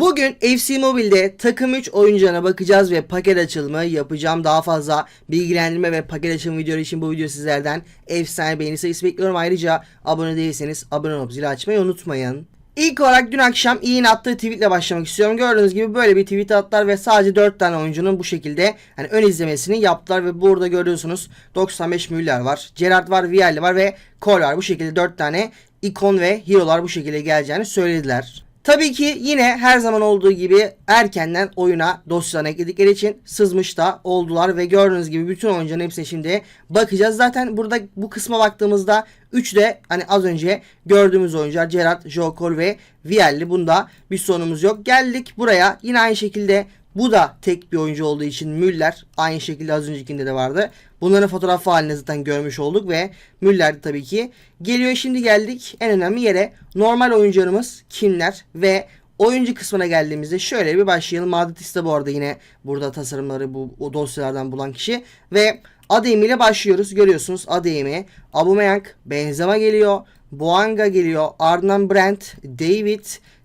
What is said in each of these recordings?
Bugün FC Mobile'de takım 3 oyuncağına bakacağız ve paket açılımı yapacağım. Daha fazla bilgilendirme ve paket açılımı videoları için bu video sizlerden efsane beğeni sayısı bekliyorum. Ayrıca abone değilseniz abone olup zili açmayı unutmayın. İlk olarak dün akşam İyi'nin attığı tweetle başlamak istiyorum. Gördüğünüz gibi böyle bir tweet attılar ve sadece 4 tane oyuncunun bu şekilde hani ön izlemesini yaptılar ve burada görüyorsunuz 95 Müller var, Gerard var, Vialli var ve Cole var. Bu şekilde 4 tane ikon ve hero'lar bu şekilde geleceğini söylediler. Tabii ki yine her zaman olduğu gibi erkenden oyuna dosyalarını ekledikleri için sızmış da oldular ve gördüğünüz gibi bütün oyuncuların hepsine şimdi bakacağız. Zaten burada bu kısma baktığımızda 3 de hani az önce gördüğümüz oyuncular Gerard, Jokol ve Vialli. Bunda bir sorunumuz yok. Geldik buraya yine aynı şekilde bu da tek bir oyuncu olduğu için Müller aynı şekilde az öncekinde de vardı. Bunların fotoğrafı halinde zaten görmüş olduk ve Müller de tabii ki. Geliyor şimdi geldik en önemli yere. Normal oyuncularımız kimler ve oyuncu kısmına geldiğimizde şöyle bir başlayalım. Madridis de bu arada yine burada tasarımları bu o dosyalardan bulan kişi ve Adeyemi ile başlıyoruz. Görüyorsunuz Adeyemi, Aubameyang, Benzema geliyor, Boanga geliyor, Arnan Brent, David,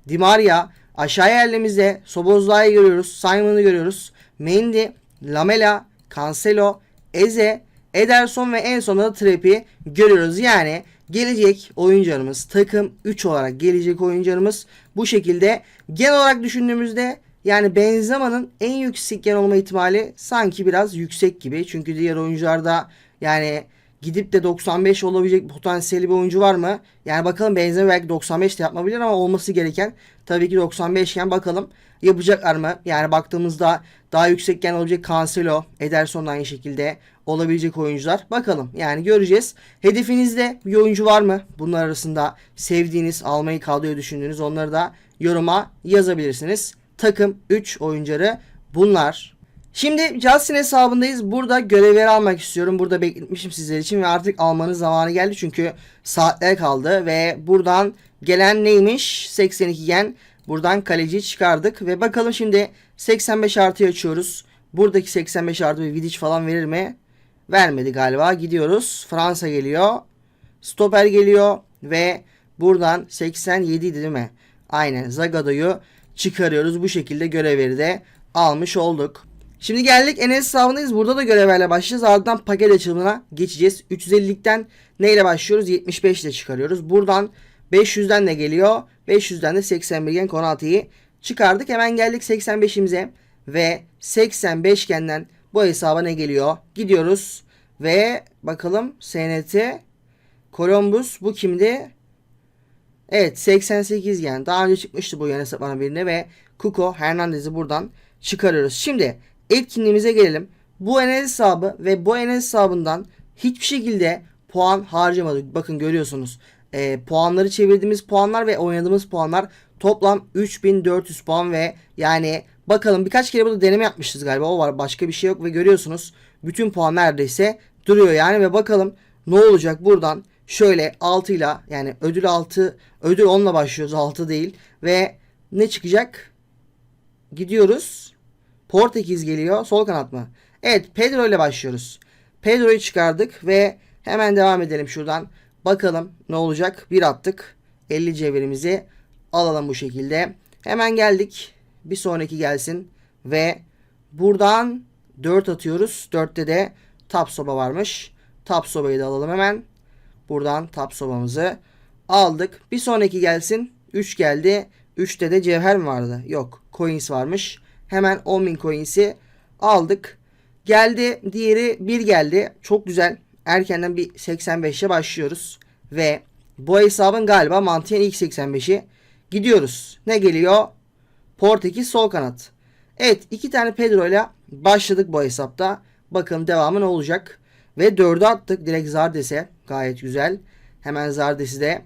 Di Maria, Aşağı yerlerimizde Sobozla'yı görüyoruz. Simon'ı görüyoruz. Mendy, Lamela, Cancelo, Eze, Ederson ve en sonunda da Trap'i görüyoruz. Yani gelecek oyuncularımız takım 3 olarak gelecek oyuncularımız bu şekilde. Genel olarak düşündüğümüzde yani Benzema'nın en yüksek gen olma ihtimali sanki biraz yüksek gibi. Çünkü diğer oyuncularda yani gidip de 95 olabilecek potansiyeli bir oyuncu var mı? Yani bakalım Benzema belki 95 de yapabilir ama olması gereken tabii ki 95 iken bakalım yapacaklar mı? Yani baktığımızda daha yüksekken olacak Cancelo, Ederson aynı şekilde olabilecek oyuncular. Bakalım yani göreceğiz. Hedefinizde bir oyuncu var mı? Bunlar arasında sevdiğiniz, almayı kadroya düşündüğünüz onları da yoruma yazabilirsiniz. Takım 3 oyuncuları bunlar. Şimdi Justin hesabındayız. Burada görevleri almak istiyorum. Burada bekletmişim sizler için ve artık almanın zamanı geldi. Çünkü saatler kaldı ve buradan gelen neymiş? 82 gen. Buradan kaleci çıkardık ve bakalım şimdi 85 artı açıyoruz. Buradaki 85 artı bir Vidic falan verir mi? Vermedi galiba. Gidiyoruz. Fransa geliyor. Stoper geliyor ve buradan 87 değil mi? Aynen Zagado'yu çıkarıyoruz. Bu şekilde görevleri de almış olduk. Şimdi geldik Enes hesabındayız. Burada da görevlerle başlayacağız. Ardından paket açılımına geçeceğiz. 350'likten neyle başlıyoruz? 75 ile çıkarıyoruz. Buradan 500'den de geliyor. 500'den de 81 gen Konate'yi çıkardık. Hemen geldik 85'imize ve 85 genden bu hesaba ne geliyor? Gidiyoruz ve bakalım SNT Columbus bu kimdi? Evet 88 gen. Daha önce çıkmıştı bu yan hesap bana birine ve Kuko Hernandez'i buradan çıkarıyoruz. Şimdi etkinliğimize gelelim. Bu Enes hesabı ve bu Enes hesabından hiçbir şekilde puan harcamadık. Bakın görüyorsunuz. E, puanları çevirdiğimiz puanlar ve oynadığımız puanlar toplam 3400 puan ve yani bakalım birkaç kere burada deneme yapmışız galiba. O var başka bir şey yok ve görüyorsunuz bütün puan neredeyse duruyor yani ve bakalım ne olacak buradan şöyle 6 ile yani ödül 6 ödül 10 ile başlıyoruz 6 değil ve ne çıkacak? Gidiyoruz. Portekiz geliyor. Sol kanat mı? Evet Pedro ile başlıyoruz. Pedro'yu çıkardık ve hemen devam edelim şuradan. Bakalım ne olacak? Bir attık. 50 cevherimizi alalım bu şekilde. Hemen geldik. Bir sonraki gelsin. Ve buradan 4 atıyoruz. 4'te de tap soba varmış. Tap sobayı da alalım hemen. Buradan tap sobamızı aldık. Bir sonraki gelsin. 3 geldi. 3'te de cevher mi vardı? Yok. Coins varmış. Hemen 10.000 coins'i aldık. Geldi diğeri 1 geldi. Çok güzel. Erkenden bir 85'e başlıyoruz. Ve bu hesabın galiba mantığın ilk 85'i. Gidiyoruz. Ne geliyor? Portekiz sol kanat. Evet iki tane Pedro ile başladık bu hesapta. Bakalım devamı ne olacak. Ve 4'ü attık direkt Zardes'e. Gayet güzel. Hemen Zardes'i de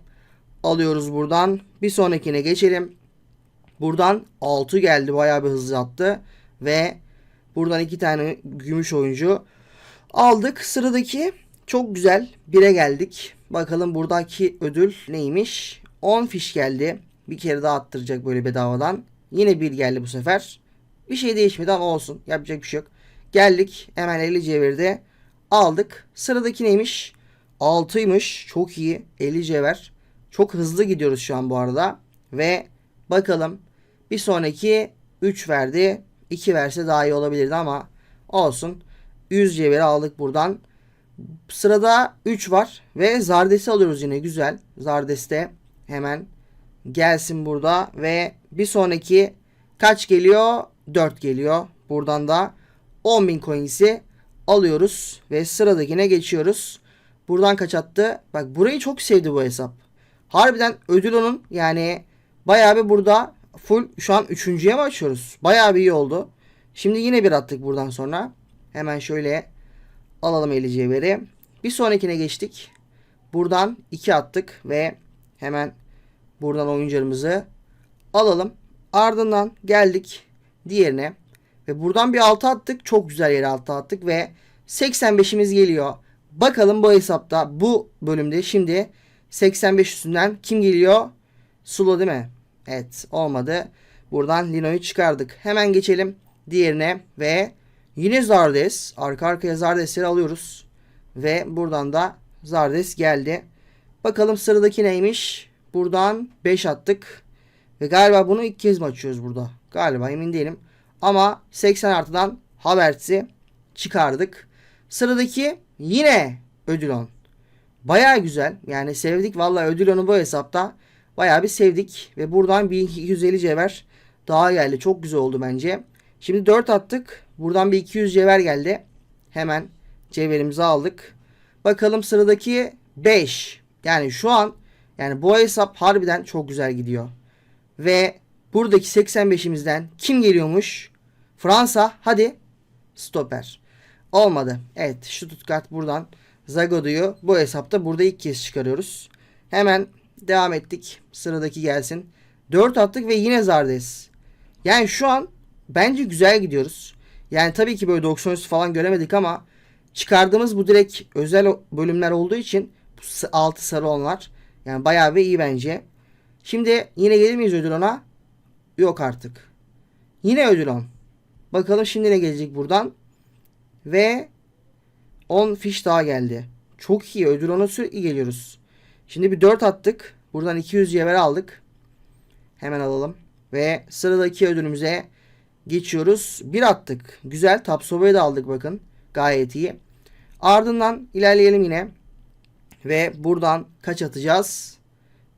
alıyoruz buradan. Bir sonrakine geçelim. Buradan 6 geldi. Bayağı bir hızlı attı. Ve buradan iki tane gümüş oyuncu aldık. Sıradaki çok güzel. 1'e geldik. Bakalım buradaki ödül neymiş? 10 fiş geldi. Bir kere daha attıracak böyle bedavadan. Yine 1 geldi bu sefer. Bir şey değişmedi ama olsun. Yapacak bir şey yok. Geldik. Hemen 50 cevherde aldık. Sıradaki neymiş? 6'ymış. Çok iyi. 50 cevher. Çok hızlı gidiyoruz şu an bu arada. Ve bakalım Bir sonraki 3 verdi. 2 verse daha iyi olabilirdi ama olsun. 100 cevheri aldık buradan. Sırada 3 var ve Zardes'i alıyoruz yine güzel. Zardes'te hemen gelsin burada ve bir sonraki kaç geliyor? 4 geliyor. Buradan da 10.000 coins'i alıyoruz ve sıradakine geçiyoruz. Buradan kaç attı? Bak burayı çok sevdi bu hesap. Harbiden ödül onun yani bayağı bir burada full şu an üçüncüye mi açıyoruz? Bayağı bir iyi oldu. Şimdi yine bir attık buradan sonra. Hemen şöyle alalım 50 cevheri. Bir sonrakine geçtik. Buradan 2 attık ve hemen buradan oyuncularımızı alalım. Ardından geldik diğerine. Ve buradan bir 6 attık. Çok güzel yere 6 attık ve 85'imiz geliyor. Bakalım bu hesapta bu bölümde şimdi 85 üstünden kim geliyor? Sulu değil mi? Evet olmadı. Buradan Lino'yu çıkardık. Hemen geçelim diğerine ve yine Zardes. Arka arkaya Zardes'leri alıyoruz. Ve buradan da Zardes geldi. Bakalım sıradaki neymiş? Buradan 5 attık. Ve galiba bunu ilk kez mi açıyoruz burada? Galiba emin değilim. Ama 80 artıdan Havertz'i çıkardık. Sıradaki yine Ödülon. Baya güzel. Yani sevdik. Valla Ödülon'u bu hesapta baya bir sevdik. Ve buradan 1250 cevher daha geldi. Çok güzel oldu bence. Şimdi 4 attık. Buradan bir 200 cevher geldi. Hemen cevherimizi aldık. Bakalım sıradaki 5. Yani şu an yani bu hesap harbiden çok güzel gidiyor. Ve buradaki 85'imizden kim geliyormuş? Fransa. Hadi. Stoper. Olmadı. Evet Stuttgart buradan Zagodo'yu bu hesapta burada ilk kez çıkarıyoruz. Hemen devam ettik. Sıradaki gelsin. 4 attık ve yine Zardes. Yani şu an bence güzel gidiyoruz. Yani tabii ki böyle 90 üstü falan göremedik ama çıkardığımız bu direkt özel bölümler olduğu için altı sarı onlar. Yani bayağı bir iyi bence. Şimdi yine gelir miyiz ödül ona? Yok artık. Yine ödül on. Bakalım şimdi ne gelecek buradan. Ve 10 fiş daha geldi. Çok iyi. Ödül ona sürekli geliyoruz. Şimdi bir 4 attık. Buradan 200 yever aldık. Hemen alalım. Ve sıradaki ödülümüze geçiyoruz. Bir attık. Güzel. Tapsoba'yı da aldık bakın. Gayet iyi. Ardından ilerleyelim yine. Ve buradan kaç atacağız?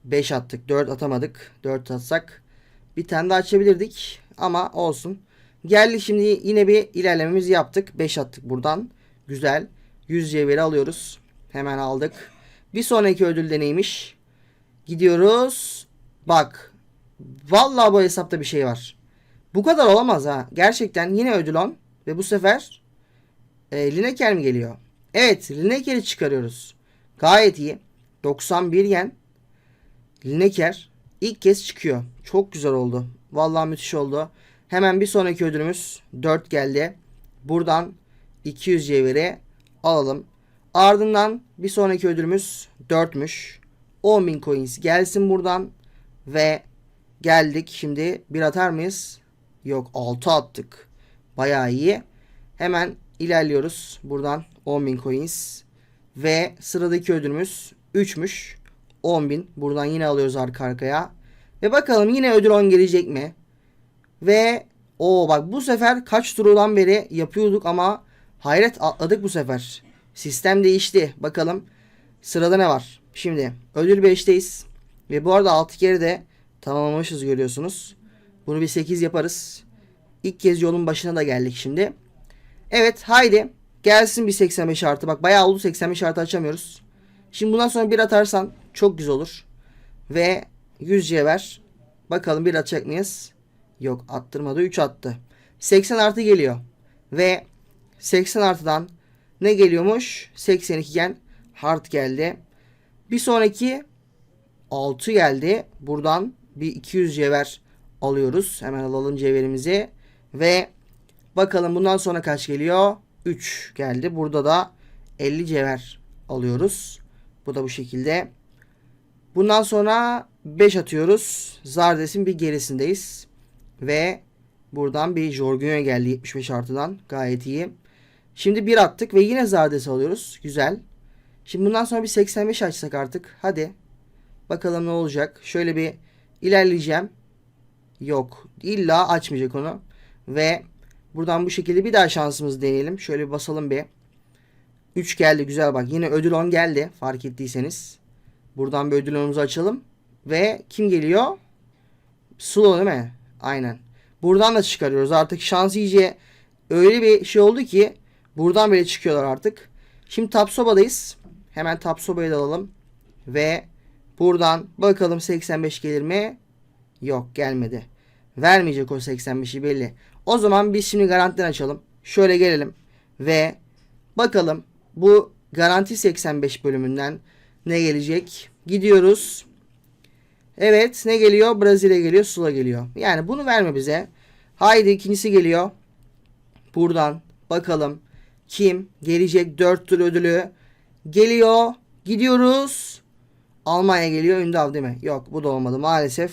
5 attık. 4 atamadık. 4 atsak bir tane daha açabilirdik. Ama olsun. Geldik şimdi yine bir ilerlememizi yaptık. 5 attık buradan. Güzel. 100 cevheri alıyoruz. Hemen aldık. Bir sonraki ödül de neymiş? Gidiyoruz. Bak. Vallahi bu hesapta bir şey var. Bu kadar olamaz ha. Gerçekten yine ödül 10. Ve bu sefer e, Lineker mi geliyor? Evet. Lineker'i çıkarıyoruz. Gayet iyi. 91 yen. Lineker ilk kez çıkıyor. Çok güzel oldu. Vallahi müthiş oldu. Hemen bir sonraki ödülümüz 4 geldi. Buradan 200 cevheri alalım. Ardından bir sonraki ödülümüz 4'müş. 10.000 coins gelsin buradan. Ve geldik. Şimdi bir atar mıyız? Yok 6 attık. Bayağı iyi. Hemen ilerliyoruz. Buradan 10.000 coins. Ve sıradaki ödülümüz 3'müş. 10.000. Buradan yine alıyoruz arka arkaya. Ve bakalım yine ödül 10 gelecek mi? Ve o bak bu sefer kaç turdan beri yapıyorduk ama hayret atladık bu sefer. Sistem değişti. Bakalım sırada ne var? Şimdi ödül 5'teyiz. Ve bu arada 6 kere de tamamlamışız görüyorsunuz. Bunu bir 8 yaparız. İlk kez yolun başına da geldik şimdi. Evet haydi gelsin bir 85 artı. Bak bayağı oldu 85 artı açamıyoruz. Şimdi bundan sonra bir atarsan çok güzel olur. Ve 100 ver. Bakalım bir atacak mıyız? Yok attırmadı 3 attı. 80 artı geliyor. Ve 80 artıdan ne geliyormuş? 82 gen hard geldi. Bir sonraki 6 geldi. Buradan bir 200 cevher alıyoruz. Hemen alalım cevherimizi. Ve bakalım bundan sonra kaç geliyor? 3 geldi. Burada da 50 cevher alıyoruz. Bu da bu şekilde. Bundan sonra 5 atıyoruz. Zardes'in bir gerisindeyiz. Ve buradan bir Jorginho geldi 75 artıdan. Gayet iyi. Şimdi bir attık ve yine Zardes alıyoruz. Güzel. Şimdi bundan sonra bir 85 açsak artık. Hadi. Bakalım ne olacak. Şöyle bir ilerleyeceğim. Yok. İlla açmayacak onu. Ve buradan bu şekilde bir daha şansımızı deneyelim. Şöyle bir basalım bir. 3 geldi güzel bak. Yine ödül 10 geldi fark ettiyseniz. Buradan bir ödül onumuzu açalım. Ve kim geliyor? Sulu değil mi? Aynen. Buradan da çıkarıyoruz. Artık şans iyice öyle bir şey oldu ki buradan bile çıkıyorlar artık. Şimdi Tapsoba'dayız. Hemen Tapsoba'yı da alalım. Ve buradan bakalım 85 gelir mi? Yok gelmedi. Vermeyecek o 85'i belli. O zaman biz şimdi garantiden açalım. Şöyle gelelim. Ve bakalım bu garanti 85 bölümünden ne gelecek? Gidiyoruz. Evet ne geliyor? Brezilya geliyor. Sula geliyor. Yani bunu verme bize. Haydi ikincisi geliyor. Buradan bakalım kim gelecek 4 tur ödülü geliyor. Gidiyoruz. Almanya geliyor. Ündav değil mi? Yok bu da olmadı maalesef.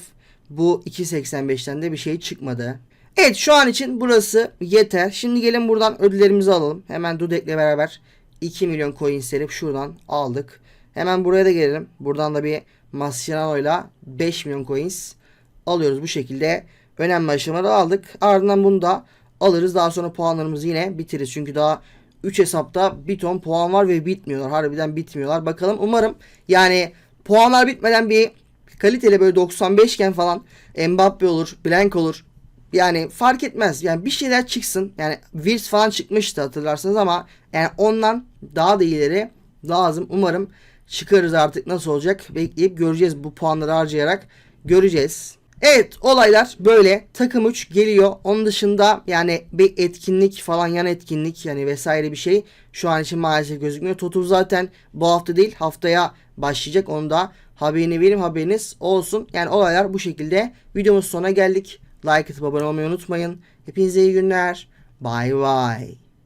Bu 2.85'ten de bir şey çıkmadı. Evet şu an için burası yeter. Şimdi gelin buradan ödüllerimizi alalım. Hemen Dudek'le beraber 2 milyon coin serip şuradan aldık. Hemen buraya da gelelim. Buradan da bir Mascherano ile 5 milyon coins alıyoruz bu şekilde. Önemli aşamaları aldık. Ardından bunu da alırız. Daha sonra puanlarımızı yine bitiririz. Çünkü daha 3 hesapta bir ton puan var ve bitmiyorlar. Harbiden bitmiyorlar. Bakalım umarım yani puanlar bitmeden bir kaliteli böyle 95 iken falan Mbappe olur, Blank olur. Yani fark etmez. Yani bir şeyler çıksın. Yani Virs falan çıkmıştı hatırlarsınız ama yani ondan daha da iyileri lazım. Umarım çıkarız artık nasıl olacak bekleyip göreceğiz bu puanları harcayarak göreceğiz. Evet olaylar böyle takım 3 geliyor. Onun dışında yani bir etkinlik falan yan etkinlik yani vesaire bir şey şu an için maalesef gözükmüyor. Totul zaten bu hafta değil haftaya başlayacak. Onu da haberini vereyim haberiniz olsun. Yani olaylar bu şekilde. Videomuz sonuna geldik. Like atıp abone olmayı unutmayın. Hepinize iyi günler. Bye bye.